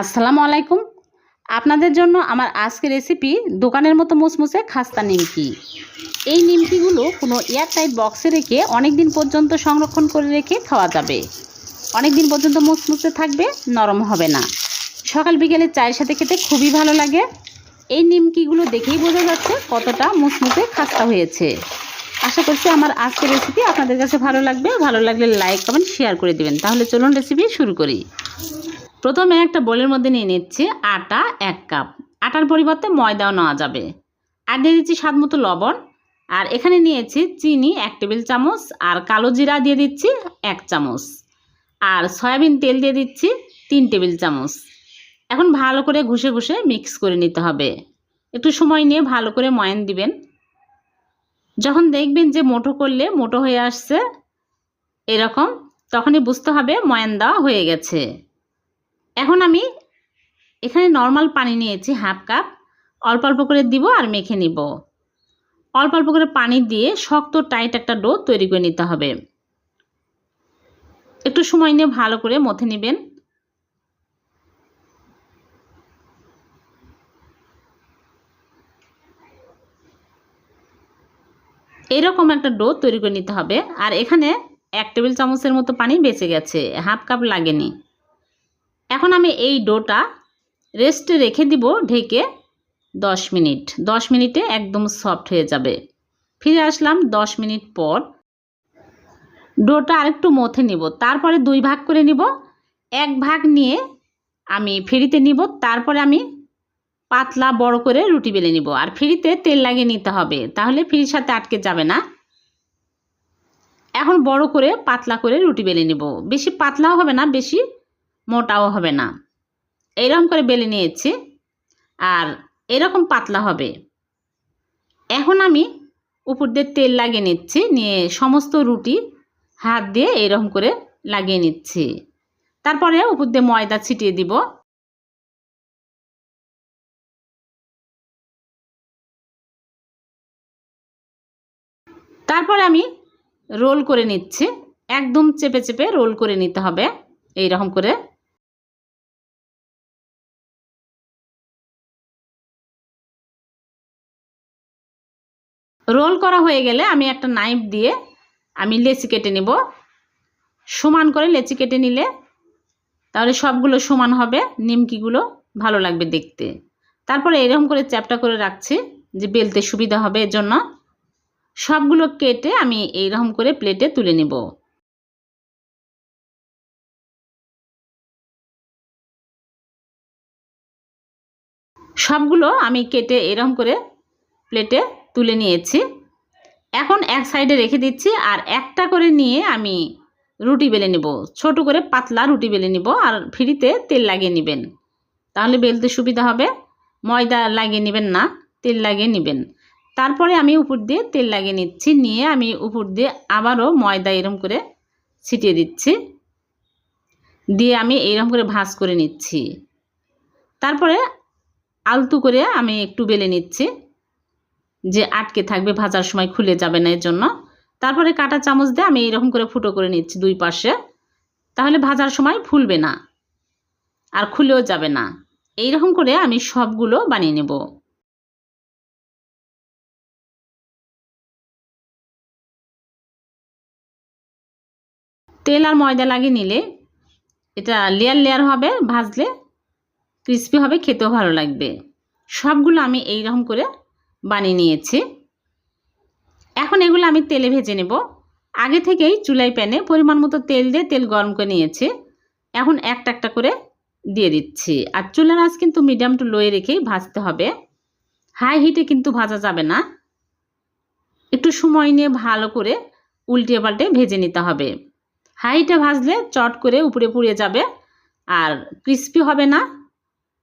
আসসালামু আলাইকুম। আপনাদের জন্য আমার আজকের রেসিপি দোকানের মতো মুসমুসে খাস্তা নিমকি। এই নিমকিগুলো কোনো এয়ারটাইট বক্সে রেখে অনেক দিন পর্যন্ত সংরক্ষণ করে রেখে খাওয়া যাবে। অনেক দিন পর্যন্ত মুসমুসে থাকবে, নরম হবে না। সকাল বিকেলে চায়ের সাথে খেতে খুবই ভালো লাগে। এই নিমকিগুলো দেখেই বোঝা যাচ্ছে কতটা মুসমুসে খাস্তা হয়েছে। আশা করছি আমার আজকের রেসিপি আপনাদের কাছে ভালো লাগবে। ভালো লাগলে লাইক কমেন্ট শেয়ার করে দিবেন। তাহলে চলুন রেসিপি শুরু করি। প্রথমে একটা বোলের মধ্যে নিয়ে নিচ্ছি আটা এক কাপ। আটার পরিবর্তে ময়দাও নেওয়া যাবে। আর দিয়ে দিচ্ছি স্বাদ মতো লবণ। আর এখানে নিয়েছি চিনি এক টেবিল চামচ আর কালো জিরা দিয়ে দিচ্ছি এক চামচ। আর সয়াবিন তেল দিয়ে দিচ্ছি তিন টেবিল চামচ। এখন ভালো করে ঘষে ঘষে মিক্স করে নিতে হবে। একটু সময় নিয়ে ভালো করে ময়ান দিবেন। যখন দেখবেন যে মোটো করলে মোটো হয়ে আসছে এরকম, তখনই বুঝতে হবে ময়ান দেওয়া হয়ে গেছে। এখন আমি এখানে নর্মাল পানি নিয়েছি হাফ কাপ অল্প অল্প করে দিব আর মেখে নিব। অল্প অল্প করে পানি দিয়ে শক্ত টাইট একটা ডো তৈরি করে নিতে হবে। একটু সময় নিয়ে ভালো করে মথে নেবেন। এরকম একটা ডো তৈরি করে নিতে হবে। আর এখানে এক টেবিল চামচের মতো পানি বেঁচে গেছে হাফ কাপ লাগেনি। এখন আমি এই ডোটা রেস্টে রেখে দিব ঢেকে দশ মিনিট। দশ মিনিটে একদম সফট হয়ে যাবে। ফিরে আসলাম দশ মিনিট পর। ডোটা আরেকটু মথে নিব। তারপরে দুই ভাগ করে নিব। এক ভাগ নিয়ে আমি ফ্রিতে নিব। তারপরে আমি পাতলা বড় করে রুটি বেলে নিব। আর ফ্রিতে তেল লাগিয়ে নিতে হবে। তাহলে ফ্রির সাথে আটকে যাবে না। এখন বড় করে পাতলা করে রুটি বেলে নিব। বেশি পাতলাও হবে না, বেশি মোটাও হবে না। এরকম করে বেলে নিয়েছি আর এরকম পাতলা হবে। এখন আমি উপর দিয়ে তেল লাগিয়ে নিচ্ছি, নিয়ে সমস্ত রুটি হাত দিয়ে এরকম করে লাগিয়ে নিচ্ছি। তারপরে উপর দিয়ে ময়দা ছিটিয়ে দিব। তারপরে আমি রোল করে নিচ্ছি। একদম চেপে চেপে রোল করে নিতে হবে। এই রকম করে রোল করা হয়ে গেলে আমি একটা নাইফ দিয়ে আমি লেচি কেটে নেব। সমান করে লেচি কেটে নিলে তাহলে সবগুলো সমান হবে, নিমকিগুলো ভালো লাগবে দেখতে। তারপরে এরকম করে চ্যাপটা করে রাখছি যে বেলতে সুবিধা হবে এর জন্য সবগুলো কেটে আমি এইরকম করে প্লেটে তুলে নেব। সবগুলো আমি কেটে এরকম করে প্লেটে তুলে নিয়েছি। এখন এক সাইডে রেখে দিচ্ছি আর একটা করে নিয়ে আমি রুটি বেলে নেব। ছোট করে পাতলা রুটি বেলে নেব আর ফ্রিতে তেল লাগিয়ে নেবেন। তাহলে বেলতে সুবিধা হবে। ময়দা লাগিয়ে নেবেন না, তেল লাগিয়ে নেবেন। তারপরে আমি উপর দিয়ে তেল লাগিয়ে নিচ্ছি, নিয়ে আমি উপর দিয়ে আবারও ময়দা এরম করে ছিটিয়ে দিচ্ছি। দিয়ে আমি এরম করে ভাঁজ করে নিচ্ছি। তারপরে আলতু করে আমি একটু বেলে নিচ্ছি। যে আটকে থাকবে, ভাজার সময় খুলে যাবে না এর জন্য তারপরে কাটা চামচ দিয়ে আমি এইরকম করে ফুটো করে নিচ্ছি দুই পাশে। তাহলে ভাজার সময় ফুলবে না আর খুলেও যাবে না। এই রকম করে আমি সবগুলো বানিয়ে নেব। তেল আর ময়দা লাগিয়ে নিলে এটা লেয়ার লেয়ার হবে, ভাজলে ক্রিস্পি হবে, খেতেও ভালো লাগবে। সবগুলো আমি এই রকম করে বানিয়ে নিয়েছি। এখন এগুলো আমি তেলে ভেজে নেব। আগে থেকেই চুলাই প্যানে পরিমাণ মতো তেল দিয়ে তেল গরম করে নিয়েছি। এখন একটা একটা করে দিয়ে দিচ্ছি। আর চুলার আঁচ কিন্তু মিডিয়াম টু লোয়ে রেখেই ভাজতে হবে। হাই হিটে কিন্তু ভাজা যাবে না। একটু সময় নিয়ে ভালো করে উল্টে পাল্টে ভেজে নিতে হবে। হাইটে ভাজলে চট করে উপরে পুড়ে যাবে। আর ক্রিস্পি হবে না।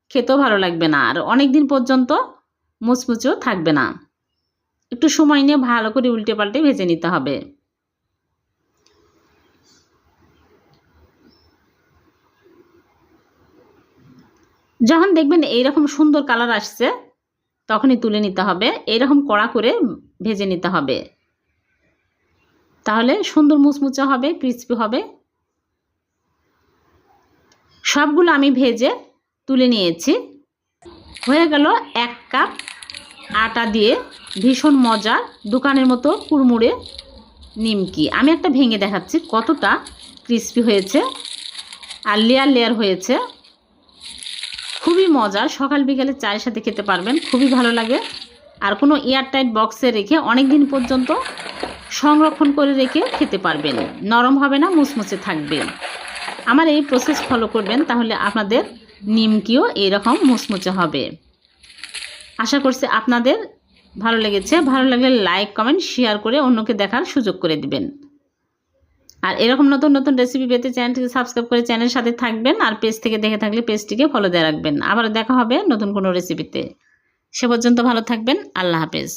খেতেও ভালো লাগবে না। আর অনেক দিন পর্যন্ত মুচমুচেও থাকবে না। একটু সময় নিয়ে ভালো করে উল্টে পাল্টে ভেজে নিতে হবে। যখন দেখবেন এইরকম সুন্দর কালার আসছে, তখনই তুলে নিতে হবে। এইরকম কড়া করে ভেজে নিতে হবে। তাহলে সুন্দর মুচমুচে হবে, ক্রিস্পি হবে। সবগুলো আমি ভেজে তুলে নিয়েছি। হয়ে গেল এক কাপ আটা দিয়ে ভীষণ মজার দোকানের মতো কুড়মুড়ে নিমকি। আমি একটা ভেঙে দেখাচ্ছি কতটা ক্রিস্পি হয়েছে আর লেয়ার লেয়ার হয়েছে। খুবই মজার। সকাল বিকালে চায়ের সাথে খেতে পারবেন, খুবই ভালো লাগে। আর কোনো এয়ারটাইট বক্সে রেখে অনেক দিন পর্যন্ত সংরক্ষণ করে রেখে খেতে পারবেন। নরম হবে না মুচমুচে থাকবে। আমার এই প্রসেস ফলো করবেন, তাহলে আপনাদের নিমকিও এইরকম মুচমুচে হবে। আশা করছি আপনাদের ভালো লেগেছে। ভালো লাগলে লাইক কমেন্ট শেয়ার করে অন্যকে দেখার সুযোগ করে দিবেন। আর এরকম নতুন নতুন রেসিপি পেতে চ্যানেলটিকে সাবস্ক্রাইব করে চ্যানেলের সাথে থাকবেন আর পেজ থেকে দেখে থাকলে পেজটিকে ফলো দিয়ে রাখবেন। আবার দেখা হবে নতুন কোনো রেসিপিতে সে পর্যন্ত ভালো থাকবেন। আল্লাহ হাফেজ।